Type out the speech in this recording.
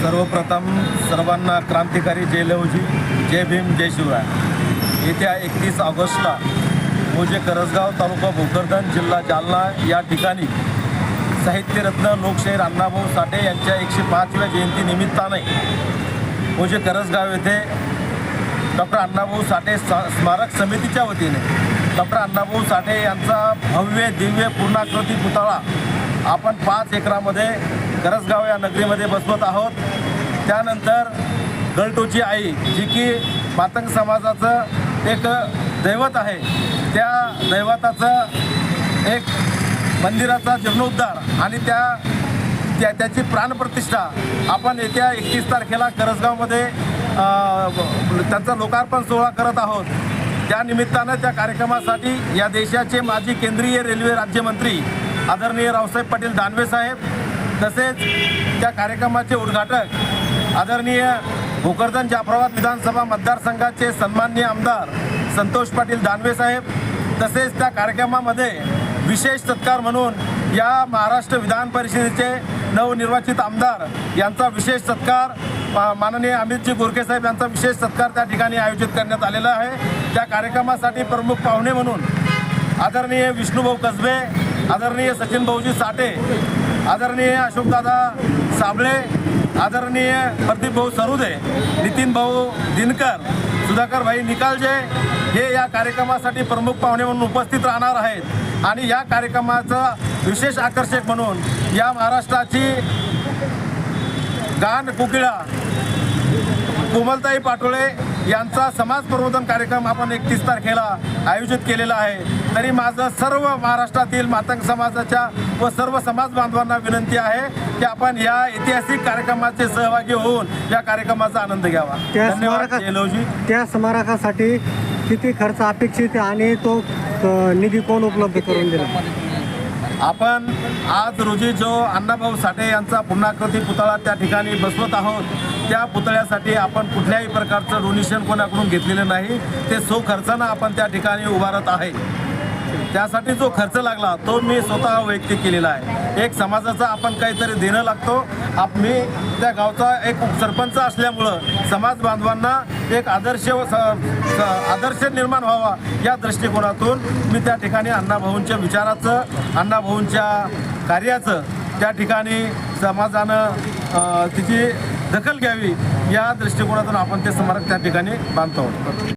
सर्वप्रथम सर्वांना क्रांतिकारी जय लवजी जय भीम जय शिवराय. येत्या एकतीस ऑगस्टला मोजे करसगाव तालुका भोकरदन जिल्हा जालना या ठिकाणी साहित्यरत्न लोकशाहीर अण्णाभाऊ साठे यांच्या एकशे पाचव्या जयंतीनिमित्ताने पूजे करसगाव येथे डॉक्टर अण्णाभाऊ साठे सा स्मारक समितीच्या वतीने डॉक्टर अण्णाभाऊ साठे यांचा भव्य दिव्य पूर्णाकृती पुतळा आपण पाच एकरामध्ये करसगाव या नगरीमध्ये बसवत आहोत. त्यानंतर गलटोची आई जी की मातंग समाजाचं एक दैवत आहे त्या दैवताचं एक मंदिराचा जीर्णोद्धार आणि त्या त्या त्याची प्राणप्रतिष्ठा आपण येत्या एकतीस तारखेला करसगावमध्ये त्यांचा लोकार्पण सोहळा करत आहोत. त्या निमित्तानं त्या कार्यक्रमासाठी या देशाचे माजी केंद्रीय रेल्वे राज्यमंत्री आदरणीय रावसाहेब पाटील दानवे साहेब तसेच त्या कार्यक्रमाचे उद्घाटक आदरणीय भोकरदन जाफराबाद विधानसभा मतदारसंघाचे सन्माननीय आमदार संतोष पाटील दानवे साहेब तसेच त्या कार्यक्रमामध्ये विशेष सत्कार म्हणून या महाराष्ट्र विधान परिषदेचे नवनिर्वाचित आमदार यांचा विशेष सत्कार मा- माननीय अमितजी गोरखे साहेब यांचा विशेष सत्कार त्या ठिकाणी आयोजित करण्यात आलेला आहे. त्या कार्यक्रमासाठी प्रमुख पाहुणे म्हणून आदरणीय विष्णूभाऊ कसबे आदरणीय सचिन भाऊजी साठे आदरणीय अशोकदादा साबळे आदरणीय प्रदीप भाऊ सरुदे नितीन भाऊ दिनकर सुधाकर भाई निकालजे हे या कार्यक्रमासाठी प्रमुख पाहुणे म्हणून उपस्थित राहणार आहेत. आणि या कार्यक्रमाचं विशेष आकर्षक म्हणून या महाराष्ट्राची गान कोकिळा कोमलताई पाटोळे यांचा समाज प्रबोधन कार्यक्रम आपण एकतीस तारखेला आयोजित केलेला आहे. तरी माझं सर्व महाराष्ट्रातील मातंग समाजाच्या व सर्व समाज बांधवांना विनंती आहे की आपण या ऐतिहासिक कार्यक्रमाचे सहभागी होऊन या कार्यक्रमाचा आनंद घ्यावा. त्या धन्यवाद त्या स्मारकासाठी किती खर्च अपेक्षित आहे आणि तो निधी कोण उपलब्ध करून दिला आपण आज रोजी जो अण्णाभाऊ साठे यांचा पुण्यकृती पुतळा त्या ठिकाणी बसवत आहोत त्या पुतळ्यासाठी आपण कुठल्याही प्रकारचं डोनेशन कोणाकडून घेतलेलं नाही ते सो खर्चानं आपण त्या ठिकाणी उभारत आहे. त्यासाठी जो खर्च लागला तो मी स्वतः वैयक्तिक केलेला आहे. एक समाजाचा आपण काहीतरी देणं लागतो. आप मी त्या गावचा एक सरपंच असल्यामुळं समाज बांधवांना एक आदर्श व स- आदर्श निर्माण व्हावा या दृष्टिकोनातून मी त्या ठिकाणी अण्णाभाऊंच्या विचाराचं अण्णाभाऊंच्या कार्याचं त्या ठिकाणी समाजानं तिची दखल घ्यावी या दृष्टिकोनातून आपण ते स्मारक त्या ठिकाणी बांधतो. आहोत